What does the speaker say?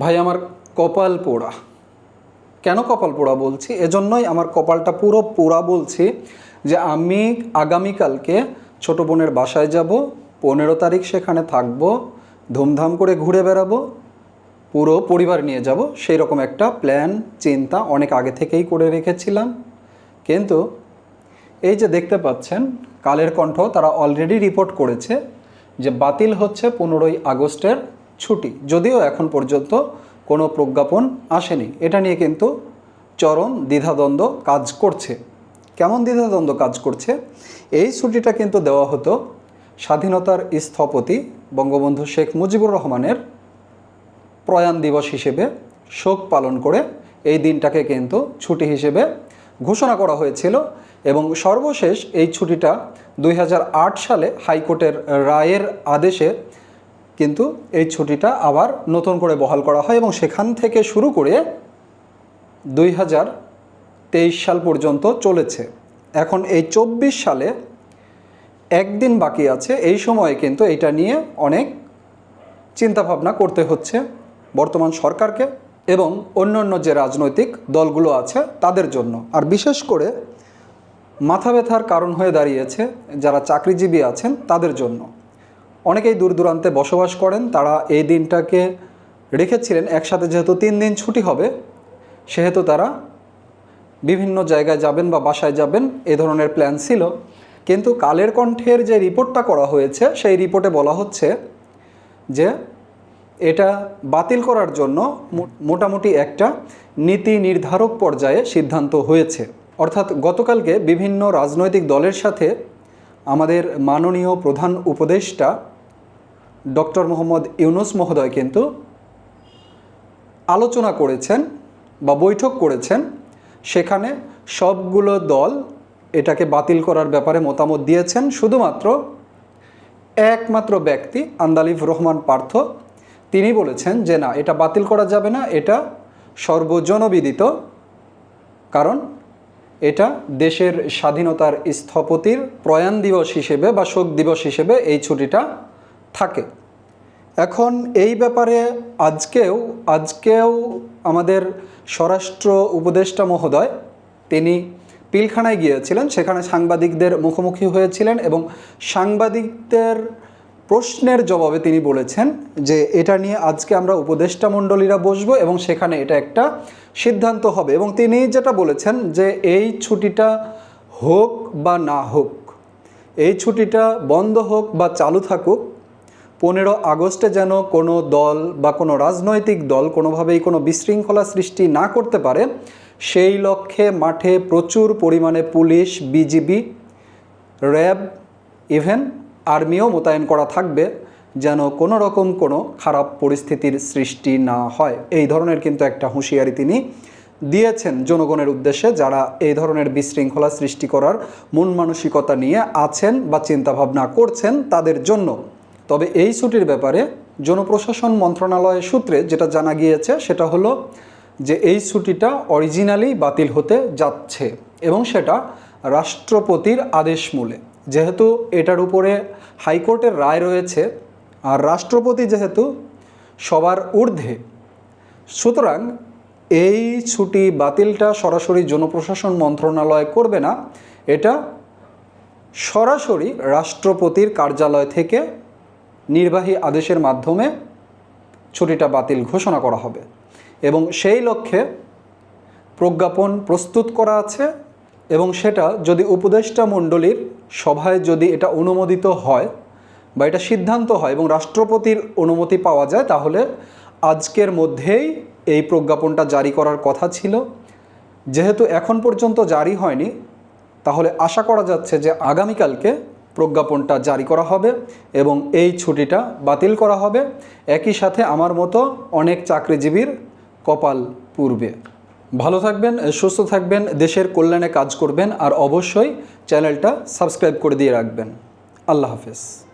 ভাই, আমার কপাল পোড়া। কেন কপাল পোড়া বলছি? এজন্যই আমার কপালটা পুরো পোড়া বলছি যে আমি আগামীকালকে ছোট বোনের বাসায় যাব, পনেরো তারিখ সেখানে থাকব, ধুমধাম করে ঘুরে বেড়াবো, পুরো পরিবার নিয়ে যাব, সেই রকম একটা প্ল্যান চিন্তা অনেক আগে থেকেই করে রেখেছিলাম। কিন্তু এই যে দেখতে পাচ্ছেন, কালের কণ্ঠ তারা অলরেডি রিপোর্ট করেছে যে বাতিল হচ্ছে পনেরোই আগস্টের ছুটি। যদিও এখন পর্যন্ত কোনো প্রজ্ঞাপন আসেনি। এটা নিয়ে কিন্তু চরম দ্বিধাদ্বন্দ্ব কাজ করছে। কেমন দ্বিধাদ্বন্দ্ব কাজ করছে? এই ছুটিটা কিন্তু দেওয়া হতো স্বাধীনতার স্থপতি বঙ্গবন্ধু শেখ মুজিবুর রহমানের প্রয়াণ দিবস হিসেবে শোক পালন করে এই দিনটাকে কিন্তু ছুটি হিসেবে ঘোষণা করা হয়েছিল এবং সর্বশেষ এই ছুটিটা দুই হাজার আট সালে হাইকোর্টের রায়ের আদেশে কিন্তু এই ছুটিটা আবার নতুন করে বহাল করা হয় এবং সেখান থেকে শুরু করে দুই হাজার তেইশ সাল পর্যন্ত চলেছে। এখন এই চব্বিশ সালে একদিন বাকি আছে। এই সময়ে কিন্তু এটা নিয়ে অনেক চিন্তাভাবনা করতে হচ্ছে বর্তমান সরকারকে এবং অন্যান্য যে রাজনৈতিক দলগুলো আছে তাদের জন্য। আর বিশেষ করে মাথা ব্যথার কারণ হয়ে দাঁড়িয়েছে যারা চাকরিজীবী আছেন তাদের জন্য। অনেকেই দূর দূরান্তে বসবাস করেন, তারা এই দিনটাকে রেখেছিলেন একসাথে যেহেতু তিন দিন ছুটি হবে, সেহেতু তারা বিভিন্ন জায়গায় যাবেন বা বাসায় যাবেন, এ ধরনের প্ল্যান ছিল। কিন্তু কালের কণ্ঠের যে রিপোর্টটা করা হয়েছে, সেই রিপোর্টে বলা হচ্ছে যে এটা বাতিল করার জন্য মোটামুটি একটা নীতি নির্ধারক পর্যায়ে সিদ্ধান্ত হয়েছে। অর্থাৎ গতকালকে বিভিন্ন রাজনৈতিক দলের সাথে আমাদের মাননীয় প্রধান উপদেষ্টা ডক্টর মোহাম্মদ ইউনুস মহোদয় কিন্তু আলোচনা করেছেন বা বৈঠক করেছেন, সেখানে সবগুলো দল এটাকে বাতিল করার ব্যাপারে মতামত দিয়েছেন। শুধুমাত্র একমাত্র ব্যক্তি আন্দালিফ রহমান পার্থ, তিনি বলেছেন যে না, এটা বাতিল করা যাবে না, এটা সর্বজনবিদিত, কারণ এটা দেশের স্বাধীনতার স্থপতির প্রয়াণ দিবস হিসেবে বা শোক দিবস হিসেবে এই ছুটিটা থাকে। এখন এই ব্যাপারে আজকেও আজকেও আমাদের স্বরাষ্ট্র উপদেষ্টা মহোদয়, তিনি পিলখানায় গিয়েছিলেন, সেখানে সাংবাদিকদের মুখোমুখি হয়েছিলেন এবং সাংবাদিকদের প্রশ্নের জবাবে তিনি বলেছেন যে এটা নিয়ে আজকে আমরা উপদেষ্টা মণ্ডলীরা বসবো এবং সেখানে এটা একটা সিদ্ধান্ত হবে। এবং তিনি যেটা বলেছেন যে এই ছুটিটা হোক বা না হোক, এই ছুটিটা বন্ধ হোক বা চালু থাকুক পনেরো আগস্টে যেন কোনো দল বা কোনো রাজনৈতিক দল কোনোভাবেই কোনো বিশৃঙ্খলা সৃষ্টি না করতে পারে, সেই লক্ষ্যে মাঠে প্রচুর পরিমাণে পুলিশ, বিজিবি, র্যাব, ইভেন আর্মিও মোতায়েন করা থাকবে যেন কোনো রকম কোনো খারাপ পরিস্থিতির সৃষ্টি না হয়। এই ধরনের কিন্তু একটা হুঁশিয়ারি তিনি দিয়েছেন জনগণের উদ্দেশ্যে, যারা এই ধরনের বিশৃঙ্খলা সৃষ্টি করার মন মানসিকতা নিয়ে আছেন বা চিন্তাভাবনা করছেন, তাদের জন্য। তবে এই ছুটির ব্যাপারে জনপ্রশাসন মন্ত্রণালয়ের সূত্রে যেটা জানা গিয়েছে সেটা হলো যে এই ছুটিটা অরিজিনালি বাতিল হতে যাচ্ছে এবং সেটা রাষ্ট্রপতির আদেশ মূলে। যেহেতু এটার উপরে হাইকোর্টের রায় রয়েছে, আর রাষ্ট্রপতি যেহেতু সবার ঊর্ধ্বে, সুতরাং এই ছুটি বাতিলটা সরাসরি জনপ্রশাসন মন্ত্রণালয় করবে না, এটা সরাসরি রাষ্ট্রপতির কার্যালয় থেকে নির্বাহী আদেশের মাধ্যমে ছুটিটা বাতিল ঘোষণা করা হবে। এবং সেই লক্ষ্যে প্রজ্ঞাপন প্রস্তুত করা আছে এবং সেটা যদি উপদেষ্টা মণ্ডলীর সভায় যদি এটা অনুমোদিত হয় বা এটা সিদ্ধান্ত হয় এবং রাষ্ট্রপতির অনুমতি পাওয়া যায়, তাহলে আজকের মধ্যেই এই প্রজ্ঞাপনটা জারি করার কথা ছিল। যেহেতু এখন পর্যন্ত জারি হয়নি, তাহলে আশা করা যাচ্ছে যে আগামীকালকে প্রজ্ঞাপনটা জারি করা হবে এবং এই ছুটিটা বাতিল করা হবে। একই সাথে আমার মতো অনেক চাকরিজীবীর কপাল পূর্বে ভালো থাকবেন, সুস্থ থাকবেন, দেশের কল্যাণে কাজ করবেন, আর অবশ্যই চ্যানেলটা সাবস্ক্রাইব করে দিয়ে রাখবেন। আল্লাহ হাফেজ।